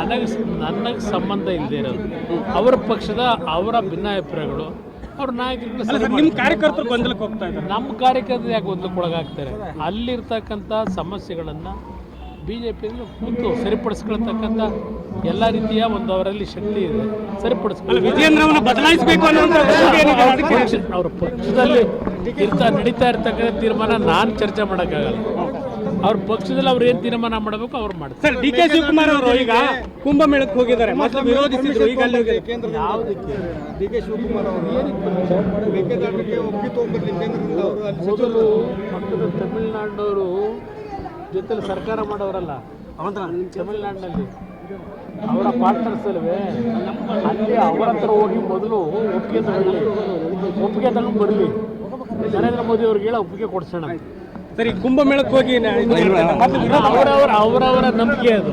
ನನಗೆ ನನಗೆ ಸಂಬಂಧ ಇಲ್ಲದೆ ಇರೋದು. ಅವರ ಪಕ್ಷದ ಅವರ ಭಿನ್ನಾಭಿಪ್ರಾಯಗಳು ಅವ್ರ ನಾಯಕರು ನಿಮ್ಮ ಕಾರ್ಯಕರ್ತರು ಗೊಂದಲಕ್ಕೆ ಹೋಗ್ತಾ ಇದ್ದಾರೆ. ನಮ್ಮ ಕಾರ್ಯಕರ್ತರು ಯಾಕೆ ಒಂದಕ್ಕೊಳಗಾಗ್ತಾರೆ ಅಲ್ಲಿರ್ತಕ್ಕಂಥ ಸಮಸ್ಯೆಗಳನ್ನು ಬಿ ಜೆ ಪಿಯಿಂದ ಕೂತು ಸರಿಪಡಿಸ್ಕೊಳ್ತಕ್ಕಂಥ ಎಲ್ಲ ರೀತಿಯ ಒಂದು ಅವರಲ್ಲಿ ಶಕ್ತಿ ಇದೆ. ಸರಿಪಡಿಸ್ಕೊಳ್ಳಿ ಅವ್ರ ಪಕ್ಷದಲ್ಲಿ ಇರ್ತಾ ನಡೀತಾ ಇರ್ತಕ್ಕಂಥ ತೀರ್ಮಾನ ನಾನು ಚರ್ಚೆ ಮಾಡೋಕ್ಕಾಗಲ್ಲ. ಅವ್ರ ಪಕ್ಷದಲ್ಲಿ ಅವ್ರು ಏನು ತೀರ್ಮಾನ ಮಾಡಬೇಕು ಅವ್ರು ಮಾಡ್ತಾರೆ. ಸರ್ ಡಿ ಕೆ ಶಿವಕುಮಾರ್ ಅವರು ಈಗ ಕುಂಭಮೇಳಕ್ಕೆ ಹೋಗಿದ್ದಾರೆ. ಮತ್ತೆ ವಿರೋಧಿಸಿದ್ರು ಈಗ ಅಲ್ಲಿ ಹೋಗಿದ್ದಾರೆ. ಯಾವುದಕ್ಕೆ? ಡಿ ಕೆ ಶಿವಕುಮಾರ್ ಅವರು ಮೇಕೆದಾಟಕ್ಕೆ ಒಪ್ಪಿಗೆ ತಗೊಂಡ್ಬರ್ಲಿ ಕೇಂದ್ರದಿಂದ ಅವರು ಅಲ್ಲಿ ಮೊದಲು ಪಕ್ಕದ ತಮಿಳ್ನಾಡಿನವರು ಜೊತೆಲಿ ಸರ್ಕಾರ ಮಾಡೋರಲ್ಲ ತಮಿಳ್ನಾಡಿನಲ್ಲಿ. ಅವರ ಪಾರ್ಟ್ನರ್ಸ್ ಅಲ್ವೇ? ಅಲ್ಲಿ ಅವರ ಹತ್ರ ಹೋಗಿ ಮೊದಲು ಒಪ್ಪಿಗೆ ತಗೊಳ್ಳಿ ಒಪ್ಪಿಗೆ ತಗೊಂಡು ಬರಲಿ ನರೇಂದ್ರ ಮೋದಿ ಅವ್ರಿಗೆ ಹೇಳ ಒಪ್ಪಿಗೆ ಕೊಡ್ಸೋಣ. ಸರ್ ಕುಂಭಮೇಳಕ್ಕೆ ಹೋಗಿ ಅವರವರ ನಂಬಿಕೆ ಅದು.